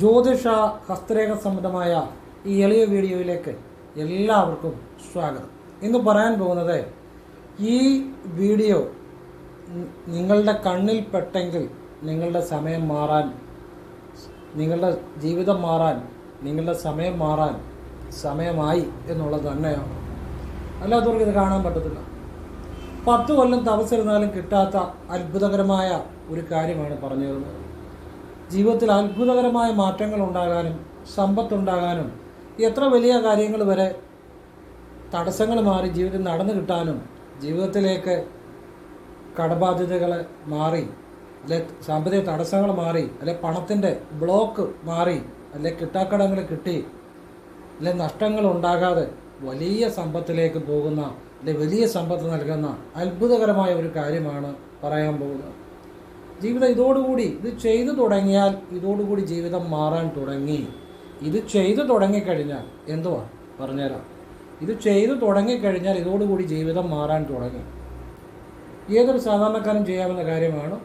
ജ്യോതിഷ ഹസ്തരേഖ സംബന്ധമായ ഈ എളിയ വീഡിയോയിലേക്ക് എല്ലാവർക്കും സ്വാഗതം. ഇന്ന് പറയാൻ പോകുന്നത് ഈ വീഡിയോ നിങ്ങളുടെ കണ്ണിൽ പെട്ടെങ്കിൽ നിങ്ങളുടെ സമയം മാറാൻ നിങ്ങളുടെ ജീവിതം മാറാൻ നിങ്ങളുടെ സമയം മാറാൻ സമയമായി എന്നുള്ളത് തന്നെയാണ്. അല്ലാത്തവർക്ക് ഇത് കാണാൻ പറ്റത്തില്ല. പത്ത് കൊല്ലം തപസ്സിരുന്നാലും കിട്ടാത്ത അത്ഭുതകരമായ ഒരു കാര്യമാണ് പറഞ്ഞു തരുന്നത് ജീവിതത്തിൽ അത്ഭുതകരമായ മാറ്റങ്ങൾ ഉണ്ടാകാനും സമ്പത്തുണ്ടാകാനും എത്ര വലിയ കാര്യങ്ങൾ വരെ തടസ്സങ്ങൾ മാറി ജീവിതം നടന്നു കിട്ടാനും ജീവിതത്തിലേക്ക് കടബാധ്യതകൾ മാറി അല്ലെ സാമ്പത്തിക തടസ്സങ്ങൾ മാറി അല്ലെ പണത്തിന്റെ ബ്ലോക്ക് മാറി അല്ലെ കിട്ടാക്കടങ്ങൾ കിട്ടി അല്ലെ നഷ്ടങ്ങൾ ഉണ്ടാകാതെ വലിയ സമ്പത്തിലേക്ക് പോകുന്ന അല്ലെ വലിയ സമ്പത്ത് നൽകുന്ന അത്ഭുതകരമായ ഒരു കാര്യമാണ് പറയാൻ പോകുന്നത്. ജീവിതം ഇതോടുകൂടി ഇത് ചെയ്തു തുടങ്ങിയാൽ ഇതോടുകൂടി ജീവിതം മാറാൻ തുടങ്ങി. ഇത് ചെയ്തു തുടങ്ങിക്കഴിഞ്ഞാൽ എന്തുവാ? പറഞ്ഞുതരാം. ഇത് ചെയ്തു തുടങ്ങിക്കഴിഞ്ഞാൽ ഇതോടുകൂടി ജീവിതം മാറാൻ തുടങ്ങി. ഏതൊരു സാധാരണക്കാരും ചെയ്യാവുന്ന കാര്യമാണ്?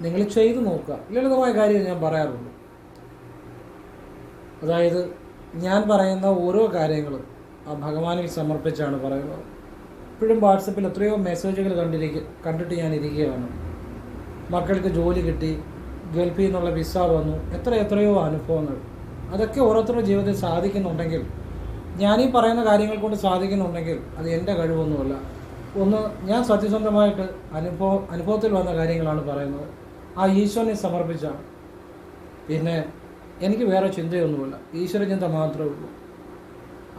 നിങ്ങൾ ചെയ്തു നോക്കുക. ലളിതമായ കാര്യം ഞാൻ പറയാറുള്ളൂ അതായത് ഞാൻ പറയുന്ന ഓരോ കാര്യങ്ങളും ആ ഭഗവാനിൽ സമർപ്പിച്ചാണ് പറയുന്നത്. ഇപ്പോഴും വാട്സപ്പിൽ എത്രയോ മെസ്സേജുകൾ കണ്ടിരിക്കുക കണ്ടിട്ട് ഞാൻ ഇരിക്കുകയാണ്. മക്കൾക്ക് ജോലി കിട്ടി ഗൾഫിൽ നിന്നുള്ള വിസ വന്നു എത്ര എത്രയോ അനുഭവങ്ങൾ. അതൊക്കെ ഓരോരുത്തരുടെ ജീവിതത്തിൽ സാധിക്കുന്നുണ്ടെങ്കിൽ ഞാനീ പറയുന്ന കാര്യങ്ങൾ കൊണ്ട് സാധിക്കുന്നുണ്ടെങ്കിൽ അത് എന്റെ കഴിവൊന്നുമല്ല. ഒന്ന് ഞാൻ സത്യസന്ധമായിട്ട് അനുഭവം അനുഭവത്തിൽ വന്ന കാര്യങ്ങളാണ് പറയുന്നത്. ആ ഈശ്വരനെ സമർപ്പിച്ചാണ്. പിന്നെ എനിക്ക് വേറെ ചിന്തയൊന്നുമില്ല. ഈശ്വര ചിന്ത മാത്രമേ ഉള്ളൂ.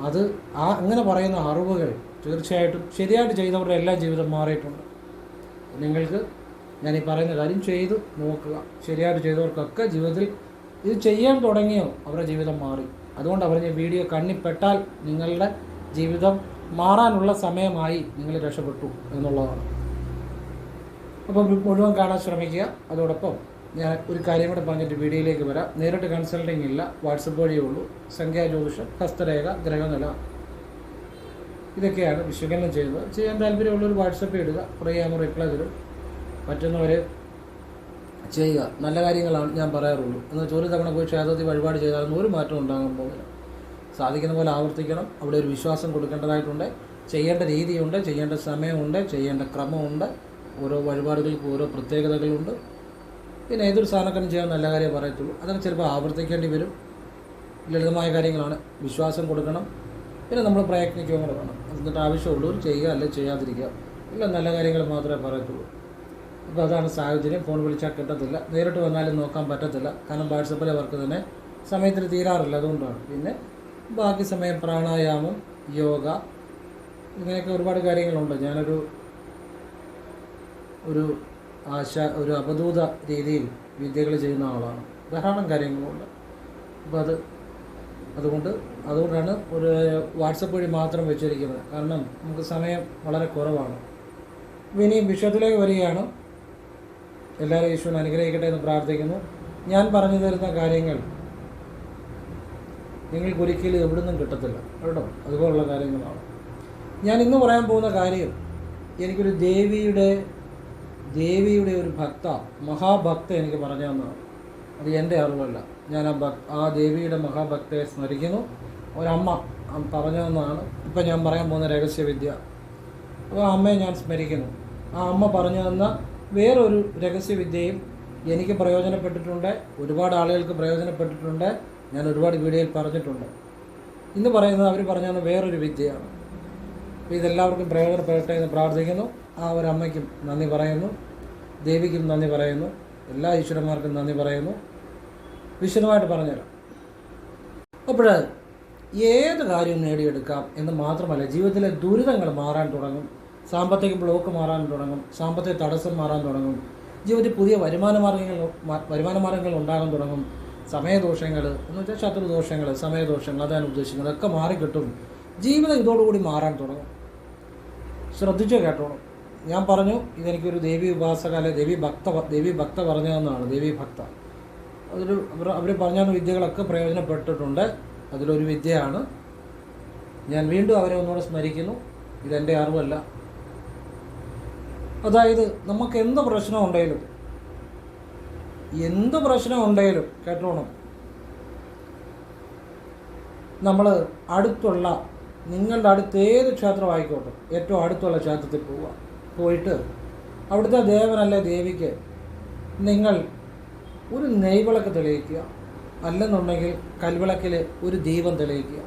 അത് ആ അങ്ങനെ പറയുന്ന അറിവുകൾ തീർച്ചയായിട്ടും ശരിയായിട്ട് ചെയ്തവരുടെ എല്ലാ ജീവിതം മാറിയിട്ടുണ്ട്. നിങ്ങൾക്ക് ഞാൻ ഈ പറയുന്ന കാര്യം ചെയ്ത് നോക്കുക. ശരിയായിട്ട് ചെയ്തവർക്കൊക്കെ ജീവിതത്തിൽ ഇത് ചെയ്യാൻ തുടങ്ങിയോ? അവരുടെ ജീവിതം മാറി. അതുകൊണ്ട് പറഞ്ഞ വീഡിയോ കണ്ണിപ്പെട്ടാൽ നിങ്ങളുടെ ജീവിതം മാറാനുള്ള സമയമായി നിങ്ങൾ രക്ഷപ്പെട്ടു എന്നുള്ളതാണ്. അപ്പോൾ മുഴുവൻ കാണാൻ ശ്രമിക്കുക. അതോടൊപ്പം ഞാൻ ഒരു കാര്യം കൂടെ പറഞ്ഞിട്ട് വീഡിയോയിലേക്ക് വരാം. നേരിട്ട് കൺസൾട്ടിങ് ഇല്ല. വാട്സപ്പ് വഴിയേ ഉള്ളൂ. സംഖ്യാ ജ്യോതിഷം ഹസ്തരേഖ ഗ്രഹനില. ഇതൊക്കെയാണ് വിശകലനം ചെയ്യുന്നത്. ചെയ്യാൻ താല്പര്യമുള്ളൊരു വാട്സപ്പ് ഇടുക. പറയാമോ റിപ്ലൈ തരും. പറ്റുന്നവർ ചെയ്യുക. നല്ല കാര്യങ്ങളാണ് ഞാൻ പറയാറുള്ളൂ. എന്ന് വെച്ചാൽ ഒരു തവണ പോയി ക്ഷേത്രത്തിൽ വഴിപാട് ചെയ്താലൊന്നും ഒരു മാറ്റം ഉണ്ടാകാൻ പോകുന്നില്ല. സാധിക്കുന്ന പോലെ ആവർത്തിക്കണം. അവിടെ ഒരു വിശ്വാസം കൊടുക്കേണ്ടതായിട്ടുണ്ട്. ചെയ്യേണ്ട രീതിയുണ്ട് ചെയ്യേണ്ട സമയമുണ്ട് ചെയ്യേണ്ട ക്രമമുണ്ട്. ഓരോ വഴിപാടുകൾക്ക് ഓരോ പ്രത്യേകതകളുണ്ട്. പിന്നെ ഏതൊരു സ്ഥാനക്കാരും ചെയ്യാൻ നല്ല കാര്യം പറയത്തുള്ളൂ. അതൊക്കെ ചിലപ്പോൾ ആവർത്തിക്കേണ്ടി വരും. ലളിതമായ കാര്യങ്ങളാണ്. വിശ്വാസം കൊടുക്കണം. പിന്നെ നമ്മൾ പ്രയത്നിക്കുകയും കൂടെ വേണം. എന്നിട്ട് ആവശ്യമുള്ളവർ ചെയ്യുക അല്ലെങ്കിൽ ചെയ്യാതിരിക്കുക. ഇല്ല നല്ല കാര്യങ്ങൾ മാത്രമേ പറയത്തുള്ളൂ. അപ്പോൾ അതാണ് സാഹചര്യം ഫോൺ വിളിച്ചാൽ കിട്ടത്തില്ല. നേരിട്ട് വന്നാലും നോക്കാൻ പറ്റത്തില്ല. കാരണം വാട്സപ്പിലെ വർക്ക് തന്നെ സമയത്തിന് തീരാറില്ല. അതുകൊണ്ടാണ്. പിന്നെ ബാക്കി സമയം പ്രാണായാമം യോഗ ഇങ്ങനെയൊക്കെ ഒരുപാട് കാര്യങ്ങളുണ്ട്. ഞാനൊരു ഒരു ആശ ഒരു അപദൂത രീതിയിൽ വിദ്യകൾ ചെയ്യുന്ന ആളാണ്. ധാരാളം കാര്യങ്ങളുണ്ട്. അപ്പോൾ അത് അതുകൊണ്ട് അതുകൊണ്ടാണ് ഒരു വാട്സപ്പ് വഴി മാത്രം വെച്ചിരിക്കുന്നത്. കാരണം നമുക്ക് സമയം വളരെ കുറവാണ്. അപ്പോൾ ഇനി വിഷയത്തിലേക്ക് വരികയാണ്. എല്ലാവരും ഈശ്വരൻ അനുഗ്രഹിക്കട്ടെ എന്ന് പ്രാർത്ഥിക്കുന്നു. ഞാൻ പറഞ്ഞു തരുന്ന കാര്യങ്ങൾ നിങ്ങൾക്ക് ഒരിക്കലും എവിടെ നിന്നും കിട്ടത്തില്ല. കേട്ടോ? അതുപോലുള്ള കാര്യങ്ങളാണ്. ഞാൻ ഇന്ന് പറയാൻ പോകുന്ന കാര്യം എനിക്കൊരു ദേവിയുടെ ദേവിയുടെ ഒരു ഭക്ത മഹാഭക്ത എനിക്ക് പറഞ്ഞു തന്നതാണ് അത് എന്റെ അറിവല്ല. ഞാൻ ആ ഭക് ആ ദേവിയുടെ മഹാഭക്തയെ സ്മരിക്കുന്നു. ഒരമ്മ പറഞ്ഞു തന്നതാണ്. ഇപ്പം ഞാൻ പറയാൻ പോകുന്ന രഹസ്യവിദ്യ. അപ്പോൾ ആ അമ്മയെ ഞാൻ സ്മരിക്കുന്നു. ആ അമ്മ പറഞ്ഞു തന്ന വേറൊരു രഹസ്യവിദ്യയും എനിക്ക് പ്രയോജനപ്പെട്ടിട്ടുണ്ട് ഒരുപാട് ആളുകൾക്ക് പ്രയോജനപ്പെട്ടിട്ടുണ്ട് ഞാൻ ഒരുപാട് വീഡിയോയിൽ പറഞ്ഞിട്ടുണ്ട്. ഇന്ന് പറയുന്നത് അവർ പറഞ്ഞു തന്ന വേറൊരു വിദ്യയാണ്. അപ്പോൾ ഇതെല്ലാവർക്കും പ്രയോജനപ്പെടട്ടെ എന്ന് പ്രാർത്ഥിക്കുന്നു. ആ ഒരു അമ്മയ്ക്കും നന്ദി പറയുന്നു. ദേവിക്കും നന്ദി പറയുന്നു. എല്ലാ ഈശ്വരന്മാർക്കും നന്ദി പറയുന്നു. വിശദമായിട്ട് പറഞ്ഞുതരാം. അപ്പോൾ ഏത് കാര്യവും നേടിയെടുക്കാം എന്ന് മാത്രമല്ല ജീവിതത്തിലെ ദുരിതങ്ങൾ മാറാൻ തുടങ്ങും. സാമ്പത്തിക ബ്ലോക്ക് മാറാൻ തുടങ്ങും. സാമ്പത്തിക തടസ്സം മാറാൻ തുടങ്ങും. ജീവിതത്തിൽ പുതിയ വരുമാന മാർഗങ്ങൾ വരുമാന മാർഗങ്ങൾ ഉണ്ടാകാൻ തുടങ്ങും. സമയദോഷങ്ങൾ എന്ന് വെച്ചാൽ ശത്രുദോഷങ്ങൾ സമയദോഷങ്ങൾ അതാണ് ഉദ്ദേശിക്കുന്നത്. ഒക്കെ മാറിക്കിട്ടും. ജീവിതം ഇതോടുകൂടി മാറാൻ തുടങ്ങും. ശ്രദ്ധിച്ച് കേട്ടോണം ഞാൻ പറഞ്ഞു ഇതെനിക്കൊരു ദേവി ഉപാസക അല്ലെ ദേവി ഭക്ത ദേവി ഭക്ത പറഞ്ഞു ദേവി ഭക്ത. അതൊരു അവർ പറഞ്ഞ വിദ്യകളൊക്കെ പ്രയോജനപ്പെട്ടിട്ടുണ്ട്. അതിലൊരു വിദ്യയാണ്. ഞാൻ വീണ്ടും അവരെ ഒന്നുകൂടെ സ്മരിക്കുന്നു. ഇതെന്റെ അറിവല്ല. അതായത് നമുക്ക് എന്ത് പ്രശ്നം ഉണ്ടെങ്കിലും എന്ത് പ്രശ്നം ഉണ്ടെങ്കിലും കേട്ടോണം. നമ്മൾ അടുത്തുള്ള നിങ്ങളുടെ അടുത്ത് ഏത് ക്ഷേത്രം ആയിക്കോട്ടെ ഏറ്റവും അടുത്തുള്ള ക്ഷേത്രത്തിൽ പോവുക പോയിട്ട് അവിടുത്തെ ദേവനല്ലേ ദേവിക്ക് നിങ്ങൾ ഒരു നെയ്വിളക്ക് തെളിയിക്കുക. അല്ലെന്നുണ്ടെങ്കിൽ കൽവിളക്കിൽ ഒരു ദീപം തെളിയിക്കുക.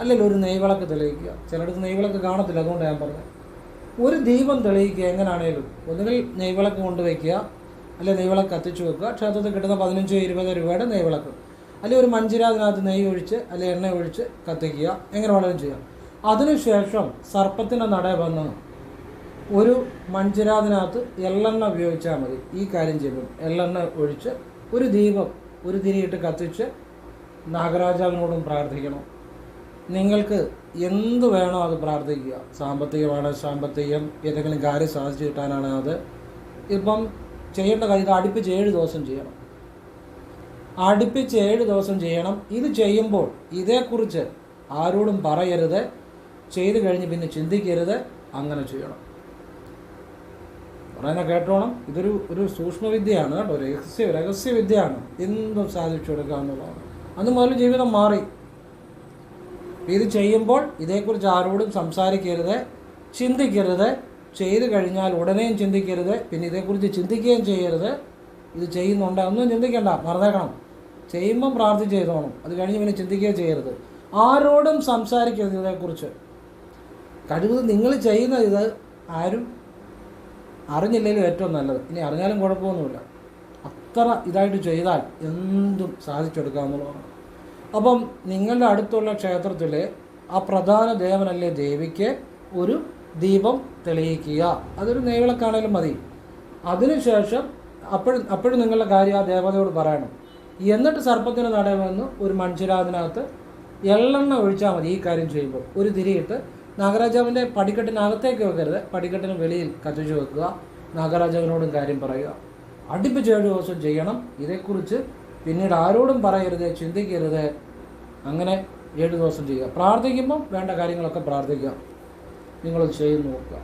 അല്ലെങ്കിൽ ഒരു നെയ്വിളക്ക് തെളിയിക്കുക. ചിലയിടത്ത് നെയ്വിളക്ക് കാണത്തില്ല അതുകൊണ്ട് ഞാൻ പറഞ്ഞത്. ഒരു ദീപം തെളിയിക്കുക എങ്ങനെയാണേലും ഒന്നുകിൽ നെയ്വിളക്ക് കൊണ്ടുവയ്ക്കുക അല്ലെങ്കിൽ നെയ്വിളക്ക് കത്തിച്ചു വെക്കുക. ക്ഷേത്രത്തിൽ കിട്ടുന്ന പതിനഞ്ചോ ഇരുപതോ രൂപയുടെ നെയ്വിളക്ക്. അല്ലെങ്കിൽ ഒരു മഞ്ചിരാതിനകത്ത് നെയ്യ് ഒഴിച്ച് അല്ലെങ്കിൽ എണ്ണ ഒഴിച്ച് കത്തിക്കുക. എങ്ങനെ വേണമെങ്കിലും ചെയ്യാം. അതിനുശേഷം സർപ്പത്തിന്റെ നട വന്ന് ഒരു മഞ്ചിരാതിനകത്ത് എള്ളെണ്ണ ഉപയോഗിച്ചാൽ മതി. ഈ കാര്യം ചെയ്യുമ്പോൾ എള്ളെണ്ണ ഒഴിച്ച് ഒരു ദീപം ഒരു തിരിയിട്ട് കത്തിച്ച് നാഗരാജാവിനോടും പ്രാർത്ഥിക്കണം. നിങ്ങൾക്ക് എന്ത് വേണോ അത് പ്രാർത്ഥിക്കുക. സാമ്പത്തികമാണ് സാമ്പത്തികം. ഏതെങ്കിലും കാര്യം സാധിച്ചു കിട്ടാനാണ് അത്. ഇപ്പം ചെയ്യേണ്ട കാര്യം അടുപ്പിച്ച് ഏഴ് ദിവസം ചെയ്യണം. അടുപ്പിച്ച് ഏഴ് ദിവസം ചെയ്യണം. ഇത് ചെയ്യുമ്പോൾ ഇതേക്കുറിച്ച് ആരോടും പറയരുത്. ചെയ്തു കഴിഞ്ഞ് പിന്നെ ചിന്തിക്കരുത്. അങ്ങനെ ചെയ്യണം. പറയുന്ന കേട്ടോണം. ഇതൊരു ഒരു സൂക്ഷ്മവിദ്യയാണ് കേട്ടോ. രഹസ്യ രഹസ്യവിദ്യയാണ്. എന്തും സാധിച്ചു കൊടുക്കുക എന്നുള്ളതാണ് അന്ന് മുതൽ ജീവിതം മാറി. ഇത് ചെയ്യുമ്പോൾ ഇതേക്കുറിച്ച് ആരോടും സംസാരിക്കരുത് ചിന്തിക്കരുത്. ചെയ്തു കഴിഞ്ഞാൽ ഉടനെയും ചിന്തിക്കരുത് പിന്നെ ഇതേക്കുറിച്ച് ചിന്തിക്കുകയും ചെയ്യരുത്. ഇത് ചെയ്യുന്നുണ്ട് ഒന്നും ചിന്തിക്കേണ്ട മറന്നേക്കണം. ചെയ്യുമ്പം പ്രാർത്ഥിച്ച് ചെയ്തോണം അത് കഴിഞ്ഞ് പിന്നെ ചിന്തിക്കുകയും ചെയ്യരുത്. ആരോടും സംസാരിക്കരുത് ഇതേക്കുറിച്ച്. കഴിവത് നിങ്ങൾ ചെയ്യുന്ന ഇത് ആരും അറിഞ്ഞില്ലെങ്കിലും ഏറ്റവും നല്ലത്. ഇനി അറിഞ്ഞാലും കുഴപ്പമൊന്നുമില്ല. അത്ര ഇതായിട്ട് ചെയ്താൽ എന്തും സാധിച്ചെടുക്കാമെന്നുള്ളതാണ് അപ്പം നിങ്ങളുടെ അടുത്തുള്ള ക്ഷേത്രത്തിൽ ആ പ്രധാന ദേവനല്ലേ ദേവിക്ക് ഒരു ദീപം തെളിയിക്കുക. അതൊരു നെയ്വിളക്കാണേലും മതി. അതിനുശേഷം അപ്പോഴും അപ്പോഴും നിങ്ങളുടെ കാര്യം ആ ദേവതയോട് പറയണം. എന്നിട്ട് സർപ്പത്തിന് നടയുമെന്ന് ഒരു മൺചിരാതിനകത്ത് എള്ളെണ്ണ ഒഴിച്ചാൽ മതി ഈ കാര്യം ചെയ്യുമ്പോൾ. ഒരു തിരിയിട്ട് നാഗരാജാവിന്റെ പടിക്കെട്ടിനകത്തേക്ക് വെക്കരുത്. പടിക്കെട്ടിന് വെളിയിൽ കത്തിച്ചു വെക്കുക. നാഗരാജാവിനോടും കാര്യം പറയുക. അടുപ്പിച്ച് ഏഴ് ദിവസം ചെയ്യണം. ഇതേക്കുറിച്ച് പിന്നീട് ആരോടും പറയരുത് ചിന്തിക്കരുത്. അങ്ങനെ ഏഴ് ദിവസം ചെയ്യുക. പ്രാർത്ഥിക്കുമ്പം വേണ്ട കാര്യങ്ങളൊക്കെ പ്രാർത്ഥിക്കുക. നിങ്ങളത് ചെയ്ത് നോക്കുക.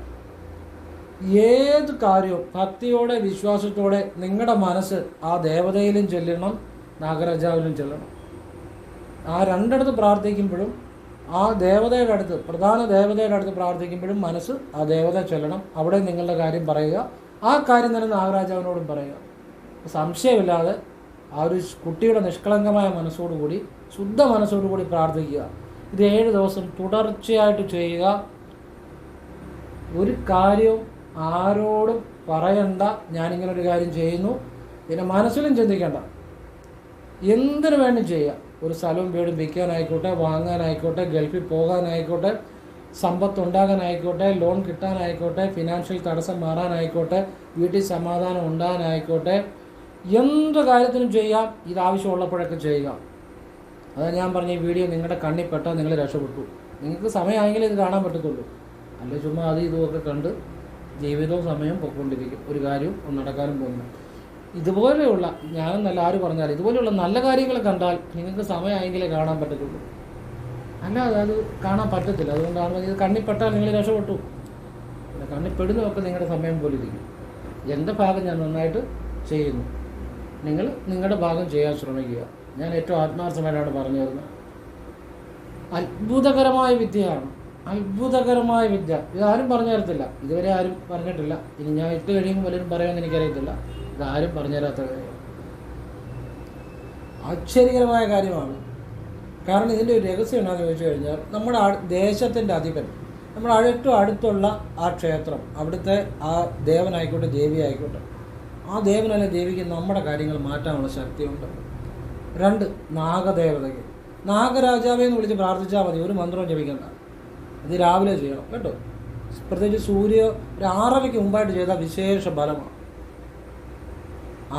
ഏത് കാര്യവും ഭക്തിയോടെ വിശ്വാസത്തോടെ നിങ്ങളുടെ മനസ്സ് ആ ദേവതയിലും ചെല്ലണം നാഗരാജാവിലും ചെല്ലണം. ആ രണ്ടിടത്ത് പ്രാർത്ഥിക്കുമ്പോഴും ആ ദേവതയുടെ അടുത്ത് പ്രധാന ദേവതയുടെ അടുത്ത് പ്രാർത്ഥിക്കുമ്പോഴും മനസ്സ് ആ ദേവത ചെല്ലണം. അവിടെ നിങ്ങളുടെ കാര്യം പറയുക. ആ കാര്യം തന്നെ നാഗരാജാവിനോടും പറയുക. സംശയമില്ലാതെ ആ ഒരു കുട്ടിയുടെ നിഷ്കളങ്കമായ മനസ്സോടുകൂടി ശുദ്ധ മനസ്സോടുകൂടി പ്രാർത്ഥിക്കുക. ഇത് ഏഴ് ദിവസം തുടർച്ചയായിട്ട് ചെയ്യുക. ഒരു കാര്യവും ആരോടും പറയണ്ട. ഞാനിങ്ങനെ ഒരു കാര്യം ചെയ്യുന്നു. പിന്നെ മനസ്സിലും ചിന്തിക്കേണ്ട. എന്തിനു വേണ്ടി ചെയ്യുക? ഒരു സ്ഥലവും വീടും വിൽക്കാനായിക്കോട്ടെ വാങ്ങാനായിക്കോട്ടെ ഗൾഫിൽ പോകാനായിക്കോട്ടെ സമ്പത്ത് ഉണ്ടാകാനായിക്കോട്ടെ ലോൺ കിട്ടാനായിക്കോട്ടെ ഫിനാൻഷ്യൽ തടസ്സം മാറാനായിക്കോട്ടെ വീട്ടിൽ സമാധാനം ഉണ്ടാകാനായിക്കോട്ടെ എന്ത് കാര്യത്തിനും ചെയ്യാം ഇത് ആവശ്യമുള്ളപ്പോഴൊക്കെ ചെയ്യുക. അതാ ഞാൻ പറഞ്ഞ ഈ വീഡിയോ നിങ്ങളുടെ കണ്ണിൽ പെട്ടോ നിങ്ങൾ രക്ഷപ്പെട്ടു. നിങ്ങൾക്ക് സമയമായെങ്കിൽ ഇത് കാണാൻ പറ്റത്തുള്ളൂ. അല്ല ചുമ്മാ അത് ഇതുമൊക്കെ കണ്ട് ജീവിതവും സമയവും പൊക്കൊണ്ടിരിക്കും ഒരു കാര്യവും നടക്കാനും പോകുന്നു ഇതുപോലെയുള്ള ഞാനെന്നല്ല ആര് പറഞ്ഞാൽ ഇതുപോലെയുള്ള നല്ല കാര്യങ്ങൾ കണ്ടാൽ നിങ്ങൾക്ക് സമയമായെങ്കിലേ കാണാൻ പറ്റത്തുള്ളൂ. അല്ലാതെ അത് കാണാൻ പറ്റത്തില്ല. അതുകൊണ്ടാണ് ഇത് കണ്ണിപ്പെട്ടാൽ നിങ്ങൾ രക്ഷപ്പെട്ടു. കണ്ണിപ്പെടുന്നതൊക്കെ നിങ്ങളുടെ സമയം പോലെ ഇരിക്കും. എന്റെ ഭാഗം ഞാൻ നന്നായിട്ട് ചെയ്യുന്നു. നിങ്ങൾ നിങ്ങളുടെ ഭാഗം ചെയ്യാൻ ശ്രമിക്കുക. ഞാൻ ഏറ്റവും ആത്മാർത്ഥമായിട്ടാണ് പറഞ്ഞു തരുന്നത് അത്ഭുതകരമായ വിദ്യയാണ്. അത്ഭുതകരമായ വിദ്യ. ഇതാരും പറഞ്ഞു തരത്തില്ല ഇതുവരെ ആരും പറഞ്ഞിട്ടില്ല. ഇനി ഞാൻ ഇട്ട് കഴിയുമ്പോൾ പലരും പറയുമെന്ന് എനിക്കറിയത്തില്ല. ഇതാരും പറഞ്ഞു തരാത്ത കാര്യം ആശ്ചര്യകരമായ കാര്യമാണ്. കാരണം ഇതിന്റെ ഒരു രഹസ്യം എന്താണെന്ന് ചോദിച്ചു കഴിഞ്ഞാൽ നമ്മുടെ ദേശത്തിന്റെ അധിപൻ നമ്മുടെ ഏറ്റവും അടുത്തുള്ള ആ ക്ഷേത്രം അവിടുത്തെ ആ ദേവനായിക്കോട്ടെ ദേവി ആയിക്കോട്ടെ ആ ദേവനല്ല ദേവിക്ക് നമ്മുടെ കാര്യങ്ങൾ മാറ്റാനുള്ള ശക്തിയുണ്ട്. രണ്ട് നാഗദേവതയ്ക്ക്. നാഗരാജാവെ എന്ന് വിളിച്ച് പ്രാർത്ഥിച്ചാൽ മതി. ഒരു മന്ത്രവും ജപിക്കണ്ട. ഇത് രാവിലെ ചെയ്യണം കേട്ടോ? പ്രത്യേകിച്ച് സൂര്യ ഒരു ആറരയ്ക്ക് മുമ്പായിട്ട് ചെയ്താൽ വിശേഷ ബലമാണ്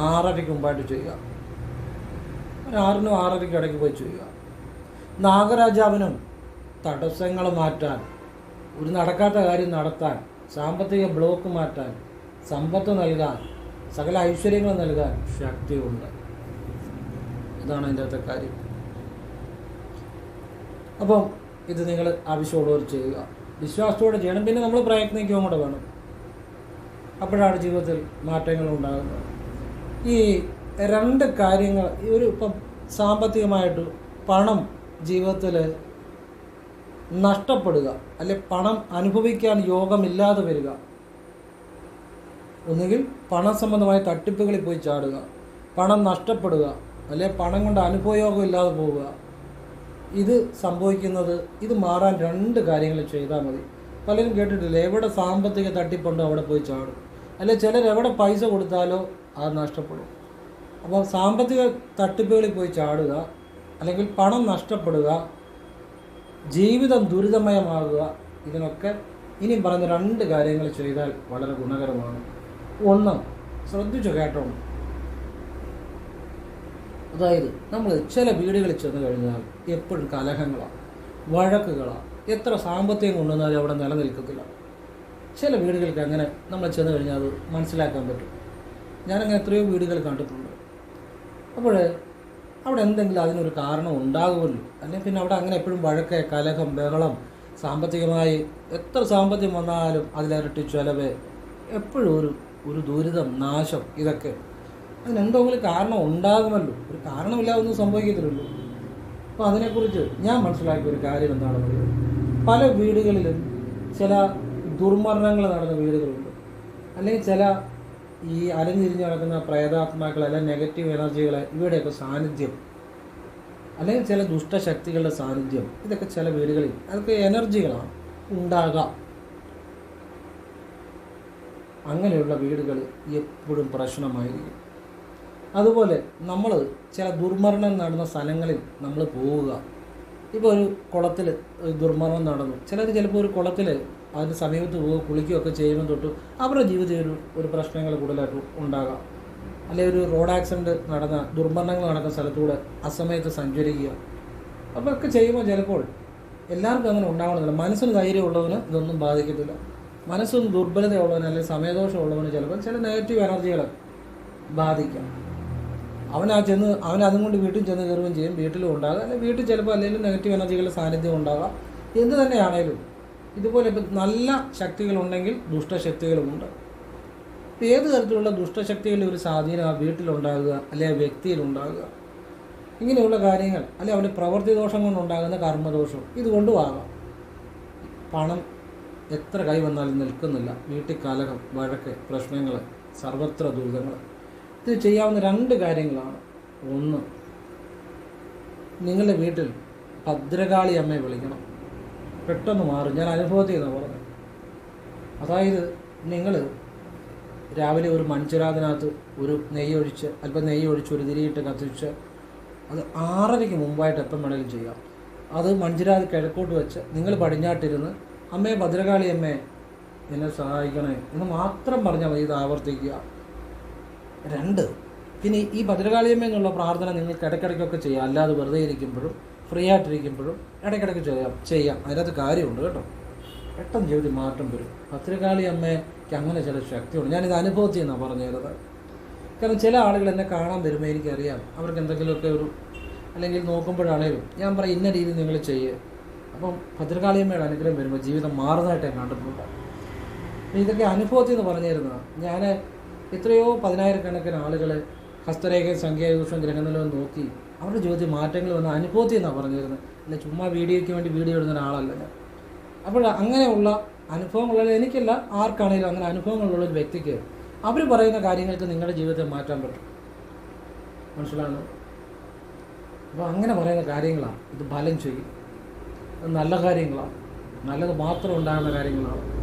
ആറരയ്ക്ക് മുമ്പായിട്ട് ചെയ്യുക. ഒരു ആറിനും ആറരയ്ക്ക് ഇടയ്ക്ക് പോയി ചെയ്യുക. നാഗരാജാവിനും തടസ്സങ്ങൾ മാറ്റാൻ ഒരു നടക്കാത്ത കാര്യം നടത്താൻ സാമ്പത്തിക ബ്ലോക്ക് മാറ്റാൻ സമ്പത്ത് നൽകാൻ സകല ഐശ്വര്യങ്ങൾ നൽകാൻ ശക്തിയുണ്ട്. ഇതാണ് അതിന്റെ അകത്തെ കാര്യം. അപ്പം ഇത് നിങ്ങൾ ആവശ്യമുള്ളവർ ചെയ്യുക. വിശ്വാസത്തോടെ ചെയ്യണം. പിന്നെ നമ്മൾ പ്രയത്നിക്കുകയും കൂടെ വേണം. അപ്പോഴാണ് ജീവിതത്തിൽ മാറ്റങ്ങൾ ഉണ്ടാകുന്നത്. ഈ രണ്ട് കാര്യങ്ങൾ ഒരു ഇപ്പം സാമ്പത്തികമായിട്ട് പണം ജീവിതത്തിൽ നഷ്ടപ്പെടുക അല്ലെ പണം അനുഭവിക്കാൻ യോഗമില്ലാതെ വരിക ഒന്നുകിൽ പണം സംബന്ധമായ തട്ടിപ്പുകളിൽ പോയി ചാടുക പണം നഷ്ടപ്പെടുക അല്ലെ പണം കൊണ്ട് അനുഭവയോഗം ഇല്ലാതെ പോവുക. ഇത് സംഭവിക്കുന്നത് ഇത് മാറാൻ രണ്ട് കാര്യങ്ങൾ ചെയ്താൽ മതി. പലരും കേട്ടിട്ടില്ല എവിടെ സാമ്പത്തിക തട്ടിപ്പുണ്ടോ അവിടെ പോയി ചാടും. അല്ലെ ചിലർ എവിടെ പൈസ കൊടുത്താലോ അത് നഷ്ടപ്പെടും. അപ്പോൾ സാമ്പത്തിക തട്ടിപ്പുകളിൽ പോയി ചാടുക അല്ലെങ്കിൽ പണം നഷ്ടപ്പെടുക ജീവിതം ദുരിതമയമാകുക ഇതിനൊക്കെ ഇനി പറഞ്ഞ രണ്ട് കാര്യങ്ങൾ ചെയ്താൽ വളരെ ഗുണകരമാണ്. ഒന്ന്. ശ്രദ്ധിച്ചു കേട്ടോ? അതായത് നമ്മൾ ചില വീടുകളിൽ ചെന്ന് കഴിഞ്ഞാൽ എപ്പോഴും കലഹങ്ങളാണ് വഴക്കുകളാണ് എത്ര സാമ്പത്തികം കൊണ്ടുവന്നാലും അവിടെ നിലനിൽക്കത്തില്ല. ചില വീടുകൾക്ക് അങ്ങനെ നമ്മൾ ചെന്ന് കഴിഞ്ഞാൽ അത് മനസ്സിലാക്കാൻ പറ്റും. ഞാനങ്ങനെ എത്രയോ വീടുകൾ കണ്ടിട്ടുണ്ട്. അപ്പോൾ അവിടെ എന്തെങ്കിലും അതിനൊരു കാരണം ഉണ്ടാകുമല്ലോ അല്ലെങ്കിൽ പിന്നെ അവിടെ അങ്ങനെ എപ്പോഴും വഴക്ക് കലഹം ബഹളം സാമ്പത്തികമായി എത്ര സാമ്പത്തികം വന്നാലും അതിലിരട്ടി ചിലവ് എപ്പോഴും ഒരു ഒരു ദുരിതം നാശം ഇതൊക്കെ. അതിനെന്തെങ്കിലും കാരണം ഉണ്ടാകുമല്ലോ. ഒരു കാരണമില്ലാതെ ഒന്നും സംഭവിക്കത്തില്ലല്ലോ. അപ്പോൾ അതിനെക്കുറിച്ച് ഞാൻ മനസ്സിലാക്കിയ ഒരു കാര്യം എന്താണെന്നത് പല വീടുകളിലും ചില ദുർമരണങ്ങൾ നടന്ന വീടുകളുണ്ട്. അല്ലെങ്കിൽ ചില ഈ അലഞ്ഞിരിഞ്ഞ് നടക്കുന്ന പ്രേതാത്മാക്കൾ അല്ലെങ്കിൽ നെഗറ്റീവ് എനർജികളെ ഇവയുടെയൊക്കെ സാന്നിധ്യം. അല്ലെങ്കിൽ ചില ദുഷ്ടശക്തികളുടെ സാന്നിധ്യം. ഇതൊക്കെ ചില വീടുകളിൽ അതൊക്കെ എനർജികളാണ്. ഉണ്ടാകാം. അങ്ങനെയുള്ള വീടുകൾ എപ്പോഴും പ്രശ്നമായിരിക്കും. അതുപോലെ നമ്മൾ ചില ദുർമരണം നടന്ന സ്ഥലങ്ങളിൽ നമ്മൾ പോവുക. ഇപ്പോൾ ഒരു കുളത്തിൽ ദുർമരണം നടന്നു. ചിലർ ചിലപ്പോൾ ഒരു കുളത്തിൽ അതിന് സമീപത്ത് പോവുക കുളിക്കുകയൊക്കെ ചെയ്യുമ്പോൾ തൊട്ട് അവരുടെ ജീവിതത്തിൽ ഒരു ഒരു പ്രശ്നങ്ങൾ കൂടുതലായിട്ട് ഉണ്ടാകാം. അല്ലെങ്കിൽ ഒരു റോഡ് ആക്സിഡന്റ് നടന്ന ദുർമരണങ്ങൾ നടക്കുന്ന സ്ഥലത്തൂടെ അസമയത്ത് സഞ്ചരിക്കുക. അപ്പോൾ ഒക്കെ ചെയ്യുമ്പോൾ ചിലപ്പോൾ എല്ലാവർക്കും അങ്ങനെ ഉണ്ടാവണമെന്നില്ല. മനസ്സിന് ധൈര്യമുള്ളവന് ഇതൊന്നും ബാധിക്കത്തില്ല. മനസ്സൊന്ന് ദുർബലതയുള്ളവന് അല്ലെങ്കിൽ സമയദോഷമുള്ളവന് ചിലപ്പോൾ ചില നെഗറ്റീവ് എനർജികൾ ബാധിക്കാം. അവൻ ആ ചെന്ന് അവൻ അതും കൊണ്ട് വീട്ടിൽ ചെന്ന് കയറുകയും ചെയ്യും. വീട്ടിലും ഉണ്ടാകാം. അല്ലെങ്കിൽ വീട്ടിൽ ചിലപ്പോൾ അല്ലെങ്കിൽ നെഗറ്റീവ് എനർജികളുടെ സാന്നിധ്യം ഉണ്ടാകാം. എന്ത് തന്നെയാണേലും. ഇതുപോലെ ഇപ്പം നല്ല ശക്തികളുണ്ടെങ്കിൽ ദുഷ്ടശക്തികളുമുണ്ട് ഇപ്പം ഏത് തരത്തിലുള്ള ദുഷ്ടശക്തികളുടെ ഒരു സ്വാധീനം ആ വീട്ടിലുണ്ടാകുക അല്ലെങ്കിൽ ആ വ്യക്തിയിലുണ്ടാകുക? ഇങ്ങനെയുള്ള കാര്യങ്ങൾ. അല്ലെങ്കിൽ അവന്റെ പ്രവൃത്തി ദോഷം കൊണ്ടുണ്ടാകുന്ന കർമ്മദോഷം ഇതുകൊണ്ടും ആകാം. പണം എത്ര കൈ വന്നാലും നിൽക്കുന്നില്ല. വീട്ടിൽ കലഹം വഴക്ക് പ്രശ്നങ്ങൾ സർവത്ര ദുരിതങ്ങൾ. ഇത് ചെയ്യാവുന്ന രണ്ട് കാര്യങ്ങളാണ്. ഒന്ന് നിങ്ങളുടെ വീട്ടിൽ ഭദ്രകാളി അമ്മയെ വിളിക്കണം. പെട്ടെന്ന് മാറും. ഞാൻ അനുഭവത്തിൽ നിന്നാണ് അതായത് നിങ്ങൾ രാവിലെ ഒരു മൺചിരാതിനകത്ത് ഒരു നെയ്യ് ഒഴിച്ച് അല്പം നെയ്യ് ഒഴിച്ച് ഒരു തിരിയിട്ട് കത്തിച്ച് അത് ആറരയ്ക്ക് മുമ്പായിട്ട് എപ്പം വേണമെങ്കിലും ചെയ്യാം. അത് മൺചിരാതി കിഴക്കോട്ട് വെച്ച് നിങ്ങൾ പടിഞ്ഞാട്ടിരുന്ന് അമ്മേ ഭദ്രകാളി അമ്മേ എന്നെ സഹായിക്കണേ എന്ന് മാത്രം പറഞ്ഞാൽ മതി ഇത് ആവർത്തിക്കുക. രണ്ട് പിന്നെ ഈ ഭദ്രകാളിയമ്മ എന്നുള്ള പ്രാർത്ഥന നിങ്ങൾക്ക് ഇടയ്ക്കിടയ്ക്കൊക്കെ ചെയ്യാം. അല്ലാതെ വെറുതെ ഇരിക്കുമ്പോഴും ഫ്രീ ആയിട്ടിരിക്കുമ്പോഴും ഇടയ്ക്കിടയ്ക്ക് ചെയ്യാം. ചെയ്യാം. അതിനകത്ത് കാര്യമുണ്ട് കേട്ടോ. പെട്ടെന്ന് ജീവിതത്തിൽ മാറ്റം വരും. ഭദ്രകാളി അമ്മയ്ക്ക് അങ്ങനെ ചില ശക്തിയുണ്ട്. ഞാനിത് അനുഭവത്തിൽ നിന്നാണ് പറഞ്ഞു കാരണം ചില ആളുകൾ എന്നെ കാണാൻ വരുമ്പോൾ എനിക്കറിയാം. അവർക്ക് എന്തെങ്കിലുമൊക്കെ ഒരു അല്ലെങ്കിൽ നോക്കുമ്പോഴാണേലും ഞാൻ പറയും ഇന്ന രീതിയിൽ നിങ്ങൾ ചെയ്യുക അപ്പം ഭദ്രകാളിയമ്മയുടെ അനുഗ്രഹം വരുമ്പോൾ ജീവിതം മാറുന്നതായിട്ട് ഞാൻ കണ്ടിട്ടുണ്ട്. ഇതൊക്കെ അനുഭവത്തിൽ നിന്ന് പറഞ്ഞു ഞാൻ എത്രയോ പതിനായിരക്കണക്കിന് ആളുകൾ ഹസ്തരേഖ സംഖ്യാദോഷം ഗ്രഹനിലവും നോക്കി അവരുടെ ജീവിതത്തിൽ മാറ്റങ്ങൾ വന്ന അനുഭവത്തിൽ നിന്നാണ് പറഞ്ഞു തരുന്നത് അല്ല ചുമ്മാ വീഡിയോയ്ക്ക് വേണ്ടി വീഡിയോ ഇടുന്ന ഒരാളല്ല ഞാൻ. അപ്പോൾ അങ്ങനെയുള്ള അനുഭവങ്ങളുള്ള എനിക്കല്ല ആർക്കാണെങ്കിലും അങ്ങനെ അനുഭവങ്ങളുള്ള ഒരു വ്യക്തിക്ക് അവർ പറയുന്ന കാര്യങ്ങൾക്ക് നിങ്ങളുടെ ജീവിതത്തെ മാറ്റാൻ പറ്റും. മനസ്സിലാണ് അപ്പോൾ അങ്ങനെ പറയുന്ന കാര്യങ്ങളാണ്. ഇത് ഫലം ചെയ്യും. നല്ല കാര്യങ്ങളാണ്. നല്ലത് മാത്രം ഉണ്ടാകുന്ന കാര്യങ്ങളാണ്.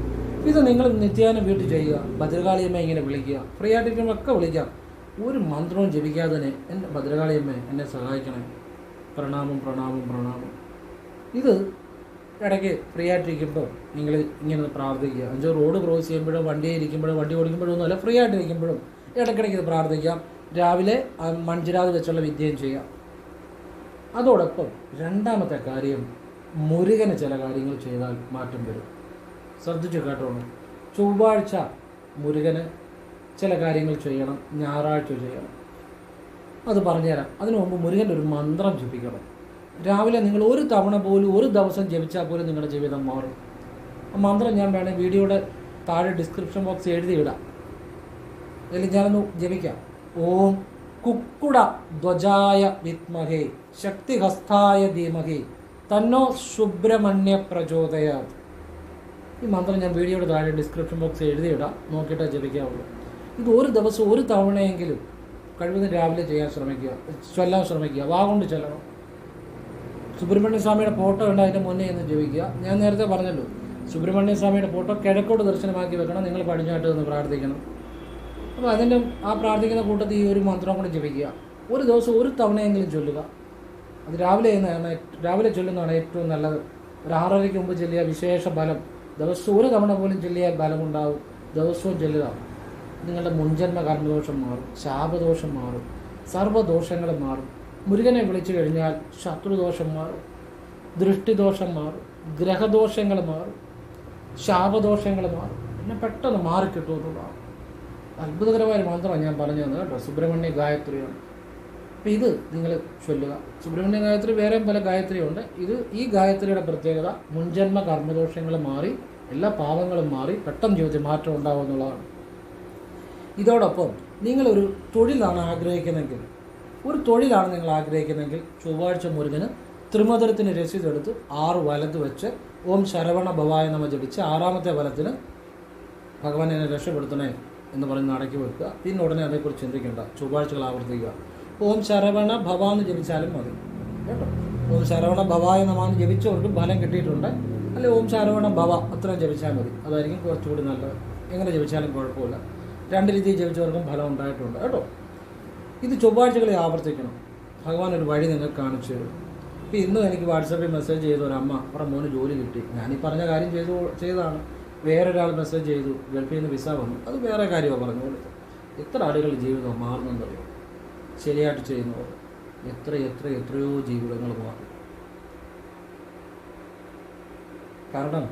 ഇത് നിങ്ങൾ നിത്യാനം വീട്ടിൽ ചെയ്യുക. ഭദ്രകാളിയമ്മ ഇങ്ങനെ വിളിക്കുക. ഫ്രീ ആയിട്ടിരിക്കുമ്പോഴൊക്കെ വിളിക്കാം. ഒരു മന്ത്രവും ജപിക്കാതെ തന്നെ എന്റെ ഭദ്രകാളിയമ്മ എന്നെ സഹായിക്കണേ. പ്രണാമം പ്രണാമം പ്രണാമം. ഇത് ഇടയ്ക്ക് ഫ്രീ ആയിട്ടിരിക്കുമ്പോൾ നിങ്ങൾ ഇങ്ങനെ പ്രാർത്ഥിക്കുക. അഞ്ചോ റോഡ് ക്രോസ് ചെയ്യുമ്പോഴോ വണ്ടി ഇരിക്കുമ്പോഴോ വണ്ടി ഓടിക്കുമ്പോഴോ ഒന്നുമല്ല ഫ്രീ ആയിട്ടിരിക്കുമ്പോഴും ഇടയ്ക്കിടയ്ക്ക് ഇത് പ്രാർത്ഥിക്കാം. രാവിലെ മൺചിരാത് വെച്ചുള്ള വിദ്യയും ചെയ്യാം. അതോടൊപ്പം രണ്ടാമത്തെ കാര്യം മുരുകന് ചില കാര്യങ്ങൾ ചെയ്താൽ മാറ്റം വരും. ശ്രദ്ധിച്ചു കേട്ടോണം. ചൊവ്വാഴ്ച മുരുകന് ചില കാര്യങ്ങൾ ചെയ്യണം ഞായറാഴ്ച ചെയ്യണം. അത് പറഞ്ഞുതരാം. അതിനു മുമ്പ് മുരുകന്റെ ഒരു മന്ത്രം ജപിക്കണം. രാവിലെ നിങ്ങൾ ഒരു തവണ പോലും ഒരു ദിവസം ജപിച്ചാൽ പോലും നിങ്ങളുടെ ജീവിതം മാറും. ആ മന്ത്രം ഞാൻ വേണേൽ വീഡിയോയുടെ താഴെ ഡിസ്ക്രിപ്ഷൻ ബോക്സ് എഴുതി ഇടാം അതിൽ ഞാനൊന്ന് ജപിക്കാം. ഓം കുക്കുട ധ്വജായ വിത്മഹേ ശക്തിഹസ്തായ ധീമഹി. തന്നോ സുബ്രഹ്മണ്യ പ്രചോദയാത്. ഈ മന്ത്രം ഞാൻ വീഡിയോയുടെ താഴെ ഡിസ്ക്രിപ്ഷൻ ബോക്സ് എഴുതിയിടാം. നോക്കിയിട്ടേ ജപിക്കാവുള്ളൂ. ഇത് ഒരു ദിവസം ഒരു തവണയെങ്കിലും കഴിവതും രാവിലെ ചെയ്യാൻ ശ്രമിക്കുക. ചൊല്ലാൻ ശ്രമിക്കുക. വാ കൊണ്ട് ചൊല്ലണം. സുബ്രഹ്മണ്യ സ്വാമിയുടെ ഫോട്ടോ ഉണ്ട് അതിന്റെ മുന്നേ എന്ന് ജപിക്കുക. ഞാൻ നേരത്തെ പറഞ്ഞല്ലോ സുബ്രഹ്മണ്യ സ്വാമിയുടെ ഫോട്ടോ കിഴക്കോട്ട് ദർശനമാക്കി വെക്കണം. നിങ്ങൾ പടിഞ്ഞാട്ട് നിന്ന് പ്രാർത്ഥിക്കണം. അപ്പോൾ അതിന്റെ ആ പ്രാർത്ഥിക്കുന്ന കൂട്ടത്തിൽ ഈ ഒരു മന്ത്രം കൂടെ ജപിക്കുക. ഒരു ദിവസം ഒരു തവണയെങ്കിലും ചൊല്ലുക. അത് രാവിലെ ചെയ്യുന്നതാണ് രാവിലെ ചൊല്ലുന്നതാണ് ഏറ്റവും നല്ലത്. ഒരു ആറരയ്ക്ക് മുമ്പ് ചൊല്ലിയ വിശേഷ ബലം. ദിവസവും ഒരു തവണ പോലും ചൊല്ലിയാൽ ബലമുണ്ടാവും. ദിവസവും ചൊല്ലുക. നിങ്ങളുടെ മുൻജന്മ കർമ്മദോഷം മാറും. ശാപദോഷം മാറും. സർവദോഷങ്ങൾ മാറും. മുരുകനെ വിളിച്ചു കഴിഞ്ഞാൽ ശത്രുദോഷം മാറും. ദൃഷ്ടിദോഷം മാറും. ഗ്രഹദോഷങ്ങൾ മാറും. ശാപദോഷങ്ങൾ മാറും. പിന്നെ പെട്ടെന്ന് മാറിക്കിട്ടുമെന്നുള്ളതാണ് അത്ഭുതകരമായ മന്ത്രമാണ് ഞാൻ പറഞ്ഞത് കേട്ടോ. സുബ്രഹ്മണ്യ ഗായത്രിയാണ്. അപ്പം ഇത് നിങ്ങൾ ചൊല്ലുക. സുബ്രഹ്മണ്യ ഗായത്രി വേറെയും പല ഗായത്രിയുണ്ട്. ഇത് ഈ ഗായത്രിയുടെ പ്രത്യേകത മുൻജന്മ കർമ്മദോഷങ്ങൾ മാറി എല്ലാ പാവങ്ങളും മാറി പെട്ടെന്ന് ജീവിതത്തിൽ മാറ്റം ഉണ്ടാവും എന്നുള്ളതാണ്. ഇതോടൊപ്പം നിങ്ങളൊരു തൊഴിലാണ് ആഗ്രഹിക്കുന്നതെങ്കിൽ ഒരു തൊഴിലാണ് നിങ്ങൾ ആഗ്രഹിക്കുന്നതെങ്കിൽ ചൊവ്വാഴ്ച മുരുകന് ത്രിമധുരത്തിന് രസീതെടുത്ത് ആറ് വലത് വെച്ച് ഓം ശരവണ ഭവായ നമ ജപിച്ച് ആറാമത്തെ വലത്തിന് ഭഗവാൻ എന്നെ രക്ഷപ്പെടുത്തണേ എന്ന് പറഞ്ഞ് നടക്കി വെക്കുക. പിന്നെ ഉടനെ അതേക്കുറിച്ച് ചിന്തിക്കേണ്ട. ചൊവ്വാഴ്ചകൾ ആവർത്തിക്കുക. ഓം ശരവണ ഭവ എന്ന് ജപിച്ചാലും മതി. കേട്ടോ? ഓം ശരവണ ഭവ എന്ന് ജപിച്ചവർക്ക് ഫലം കിട്ടിയിട്ടുണ്ട്. അല്ലെ ഓം ശരവണ ഭവ അത്രയും ജപിച്ചാൽ മതി. അതായിരിക്കും കുറച്ചുകൂടി നല്ലത്. എങ്ങനെ ജപിച്ചാലും കുഴപ്പമില്ല. രണ്ട് രീതിയിൽ ജപിച്ചവർക്കും ഫലം ഉണ്ടായിട്ടുണ്ട്. കേട്ടോ? ഇത് ചൊവ്വാഴ്ചകളെ ആവർത്തിക്കണം. ഭഗവാൻ ഒരു വഴി നിങ്ങൾക്ക് കാണിച്ചു തരും. ഇപ്പം ഇന്നും എനിക്ക് വാട്സാപ്പിൽ മെസ്സേജ് ചെയ്ത ഒരു അമ്മ അവരുടെ മോന് ജോലി കിട്ടി. ഞാൻ ഈ പറഞ്ഞ കാര്യം ചെയ്തു ചെയ്തതാണ്. വേറൊരാൾ മെസ്സേജ് ചെയ്തു ഗൾഫിൽ നിന്ന് വിസ വന്നു. അത് വേറെ കാര്യമാണ് പറഞ്ഞു കൊടുത്തത് എത്ര ആളുകളുടെ ജീവിതം മാറുന്നുണ്ടല്ലോ ശരിയായിട്ട് ചെയ്യുന്നവർ എത്ര എത്ര എത്രയോ ജീവിതങ്ങൾ മാറി. കാരണം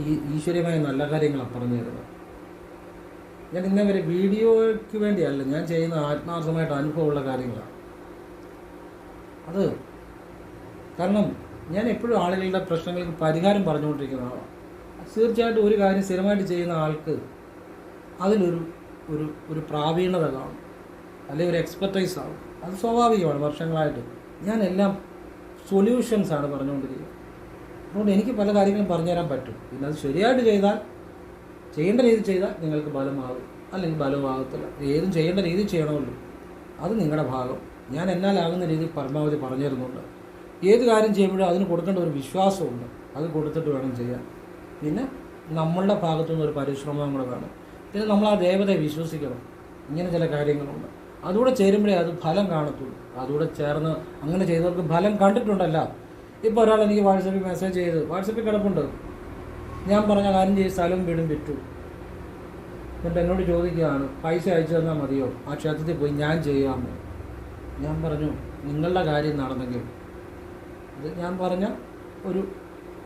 ഈ ഈശ്വര്യമായ നല്ല കാര്യങ്ങളാണ് പറഞ്ഞു തരുന്നത്. ഞാൻ ഇന്നേ വരെ വീഡിയോയ്ക്ക് വേണ്ടിയല്ല ഞാൻ ചെയ്യുന്ന ആത്മാർത്ഥമായിട്ട് അനുഭവമുള്ള കാര്യങ്ങളാണ് അത് കാരണം ഞാൻ എപ്പോഴും ആളുകളുടെ പ്രശ്നങ്ങൾക്ക് പരിഹാരം പറഞ്ഞുകൊണ്ടിരിക്കുന്ന ആളാണ് തീർച്ചയായിട്ടും ഒരു കാര്യം സ്ഥിരമായിട്ട് ചെയ്യുന്ന ആൾക്ക് അതിലൊരു ഒരു ഒരു പ്രാവീണത കാണും. അല്ലെങ്കിൽ ഒരു എക്സ്പെർട്ടൈസ് ആവും. അത് സ്വാഭാവികമാണ് വർഷങ്ങളായിട്ട്. ഞാൻ എല്ലാം സൊല്യൂഷൻസ് ആണ് പറഞ്ഞുകൊണ്ടിരിക്കുന്നത്. അതുകൊണ്ട് എനിക്ക് പല കാര്യങ്ങളും പറഞ്ഞുതരാൻ പറ്റും. പിന്നെ അത് ശരിയായിട്ട് ചെയ്താൽ ചെയ്യേണ്ട രീതി ചെയ്താൽ നിങ്ങൾക്ക് ബലമാകും അല്ലെങ്കിൽ ബലമാകത്തില്ല ഏതും ചെയ്യേണ്ട രീതി ചെയ്യണമല്ലോ. അത് നിങ്ങളുടെ ഭാഗം. ഞാൻ എന്നാലാകുന്ന രീതിയിൽ പരമാവധി പറഞ്ഞു തരുന്നുണ്ട് ഏത് കാര്യം ചെയ്യുമ്പോഴും അതിന് കൊടുക്കേണ്ട ഒരു വിശ്വാസമുണ്ട്. അത് കൊടുത്തിട്ട് വേണം ചെയ്യാൻ. പിന്നെ നമ്മളുടെ ഭാഗത്തുനിന്ന് ഒരു പരിശ്രമം കൂടെ വേണം. പിന്നെ നമ്മൾ ആ ദേവതയെ വിശ്വസിക്കണം. ഇങ്ങനെ ചില കാര്യങ്ങളുണ്ട്. അതുകൂടെ ചേരുമ്പോഴേ അത് ഫലം കാണത്തുള്ളൂ. അതുകൂടെ ചേർന്ന് അങ്ങനെ ചെയ്തവർക്ക് ഫലം കണ്ടിട്ടുണ്ടല്ല. ഇപ്പോൾ ഒരാൾ എനിക്ക് വാട്സപ്പിൽ മെസ്സേജ് ചെയ്ത് വാട്സപ്പിൽ കിടപ്പുണ്ട്. ഞാൻ പറഞ്ഞ കാര്യം ചെയ്ത് സ്ഥലവും വീടും വിറ്റു. എന്നിട്ട് എന്നോട് ചോദിക്കുകയാണ് പൈസ അയച്ചു തന്നാൽ മതിയോ? ആ ക്ഷേത്രത്തിൽ പോയി ഞാൻ ചെയ്യാമോ? ഞാൻ പറഞ്ഞു നിങ്ങളുടെ കാര്യം നടന്നെങ്കിൽ. ഇത് ഞാൻ പറഞ്ഞ ഒരു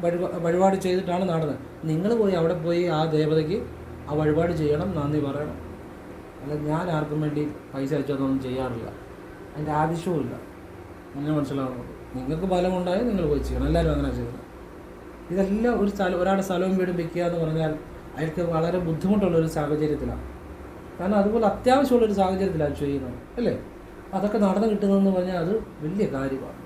വഴിപാ വഴിപാട് ചെയ്തിട്ടാണ് നടന്നത്. നിങ്ങൾ പോയി അവിടെ പോയി ആ ദേവതയ്ക്ക് ആ വഴിപാട് ചെയ്യണം നന്ദി പറയണം. അല്ല ഞാൻ ആർക്കും വേണ്ടി പൈസ അയച്ചതൊന്നും ചെയ്യാറില്ല. അതിന്റെ ആവശ്യവുമില്ല. അങ്ങനെ മനസ്സിലാവുന്നത് നിങ്ങൾക്ക് ബലമുണ്ടായി നിങ്ങൾ പോയി ചെയ്യണം. എല്ലാവരും അങ്ങനെ ചെയ്യുന്നത് ഇതെല്ലാം ഒരു സ്ഥലം ഒരാളുടെ സ്ഥലവും വീടും വെക്കുക എന്ന് പറഞ്ഞാൽ അയാൾക്ക് വളരെ ബുദ്ധിമുട്ടുള്ള ഒരു സാഹചര്യത്തിലാണ്. കാരണം അതുപോലെ അത്യാവശ്യമുള്ള ഒരു സാഹചര്യത്തിലാണ് ചെയ്യുന്നത്. അല്ലേ? അതൊക്കെ നടന്നു കിട്ടുന്നതെന്ന് പറഞ്ഞാൽ അത് വലിയ കാര്യമാണ്.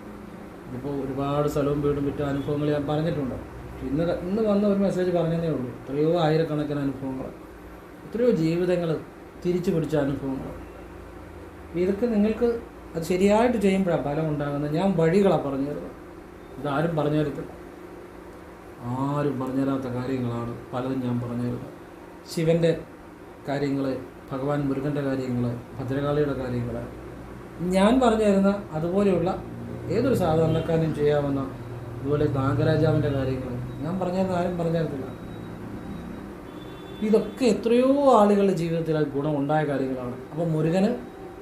ഇതിപ്പോൾ ഒരുപാട് സ്ഥലവും വീടും വിറ്റ അനുഭവങ്ങൾ ഞാൻ പറഞ്ഞിട്ടുണ്ട്. ഇന്ന് ഇന്ന് വന്ന ഒരു മെസ്സേജ് പറഞ്ഞതേ ഉള്ളൂ. എത്രയോ ആയിരക്കണക്കിന് അനുഭവങ്ങൾ എത്രയോ ജീവിതങ്ങൾ തിരിച്ചു പിടിച്ച അനുഭവങ്ങൾ ഇതൊക്കെ നിങ്ങൾക്ക് അത് ശരിയായിട്ട് ചെയ്യുമ്പോഴാണ് ഫലം ഉണ്ടാകുന്നത് ഞാൻ വഴികളാണ് പറഞ്ഞു തരുന്നത് ഇതാരും പറഞ്ഞു തരത്തില്ല ആരും പറഞ്ഞു തരാത്ത കാര്യങ്ങളാണ് പലതും ഞാൻ പറഞ്ഞു തരുന്നത് ശിവന്റെ കാര്യങ്ങൾ ഭഗവാൻ മുരുകന്റെ കാര്യങ്ങൾ ഭദ്രകാളിയുടെ കാര്യങ്ങൾ ഞാൻ പറഞ്ഞു തരുന്ന അതുപോലെയുള്ള ഏതൊരു സാധാരണക്കാരനും ചെയ്യാവുന്ന അതുപോലെ നാഗരാജാവിന്റെ കാര്യങ്ങൾ ഞാൻ പറഞ്ഞു തരുന്ന ആരും പറഞ്ഞു തരത്തില്ല ഇതൊക്കെ എത്രയോ ആളുകളുടെ ജീവിതത്തിൽ ഗുണമുണ്ടായ കാര്യങ്ങളാണ്. അപ്പോൾ മുരുകന്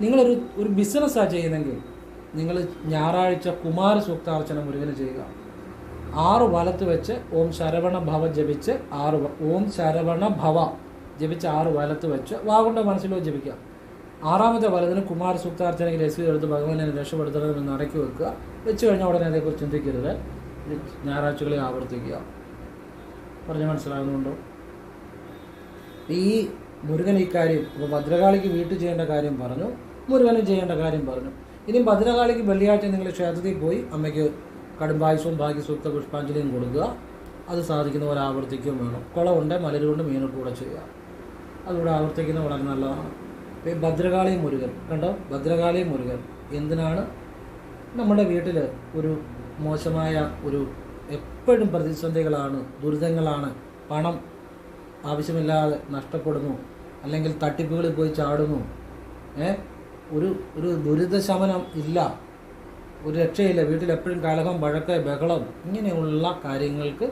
നിങ്ങളൊരു ഒരു ബിസിനസ്സാണ് ചെയ്യുന്നെങ്കിൽ നിങ്ങൾ ഞായറാഴ്ച കുമാര സൂക്താർച്ചന മുരുകന് ചെയ്യുക. ആറ് വലത്ത് വെച്ച് ഓം ശരവണ ഭവ ജപിച്ച് ആറ് ഓം ശരവണ ഭവ ജപിച്ച് ആറ് വലത്ത് വെച്ച് വാഗുണ്ട മനസ്സിലോ ജപിക്കുക. ആറാമത്തെ വലതിന് കുമാര സൂക്താർച്ചനയ്ക്ക് രസീത് എടുത്ത് ഭഗവാനെ രക്ഷപ്പെടുത്തണമെന്ന് നടക്കി വെക്കുക. വെച്ച് കഴിഞ്ഞാൽ ഉടനെ അതേക്കുറിച്ച് ചിന്തിക്കരുത്. ഞായറാഴ്ചകളെ ആവർത്തിക്കുക. പറഞ്ഞ് മനസ്സിലാകുന്നുണ്ടോ? ഈ മുരുകൻ ഈ കാര്യം ഇപ്പോൾ ഭദ്രകാളിക്ക് വീട്ടിൽ ചെയ്യേണ്ട കാര്യം പറഞ്ഞു മുരുകനും ചെയ്യേണ്ട കാര്യം പറഞ്ഞു. ഇനി ഭദ്രകാളിക്ക് വെള്ളിയാഴ്ച നിങ്ങൾ ക്ഷേത്രത്തിൽ പോയി അമ്മയ്ക്ക് കടുംബായുസവും ഭാഗ്യസൂക്ത പുഷ്പാഞ്ജലിയും കൊടുക്കുക. അത് സാധിക്കുന്ന പോലെ ആവർത്തിക്കുകയും വേണം. കുളമുണ്ട് മലരുകൊണ്ട് മീനിട്ട് കൂടെ ചെയ്യുക. അതുകൂടെ ആവർത്തിക്കുന്നത് വളരെ നല്ലതാണ്. ഈ ഭദ്രകാളി മുരുകൻ കണ്ടോ? ഭദ്രകാളി മുരുകൻ എന്തിനാണ് നമ്മുടെ വീട്ടിൽ ഒരു മോശമായ ഒരു എപ്പോഴും പ്രതിസന്ധികളാണ് ദുരിതങ്ങളാണ് പണം ആവശ്യമില്ലാതെ നഷ്ടപ്പെടുന്നു. അല്ലെങ്കിൽ തട്ടിപ്പുകളിൽ പോയി ചാടുന്നു. ഏ? ഒരു ഒരു ദുരിതശമനം ഇല്ല. ഒരു രക്ഷയില്ല. വീട്ടിൽ എപ്പോഴും കലഹം വഴക്ക് ബഹളം ഇങ്ങനെയുള്ള കാര്യങ്ങൾക്ക്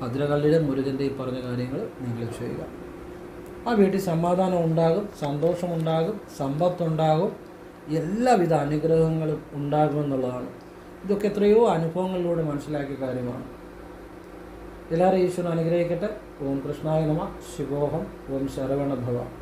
ഭദ്രകള്ളിയുടെ മുരുകന്റെ ഈ പറഞ്ഞ കാര്യങ്ങൾ നിങ്ങൾ ചെയ്യുക. ആ വീട്ടിൽ സമാധാനം ഉണ്ടാകും സന്തോഷമുണ്ടാകും സമ്പത്തുണ്ടാകും. എല്ലാവിധ അനുഗ്രഹങ്ങളും ഉണ്ടാകുമെന്നുള്ളതാണ് ഇതൊക്കെ എത്രയോ അനുഭവങ്ങളിലൂടെ മനസ്സിലാക്കിയ കാര്യമാണ്. എല്ലാവരും ഈശ്വരൻ അനുഗ്രഹിക്കട്ടെ. ഓം കൃഷ്ണായ നമ. ശിവോഹം. ഓം ശരവണ ഭവ.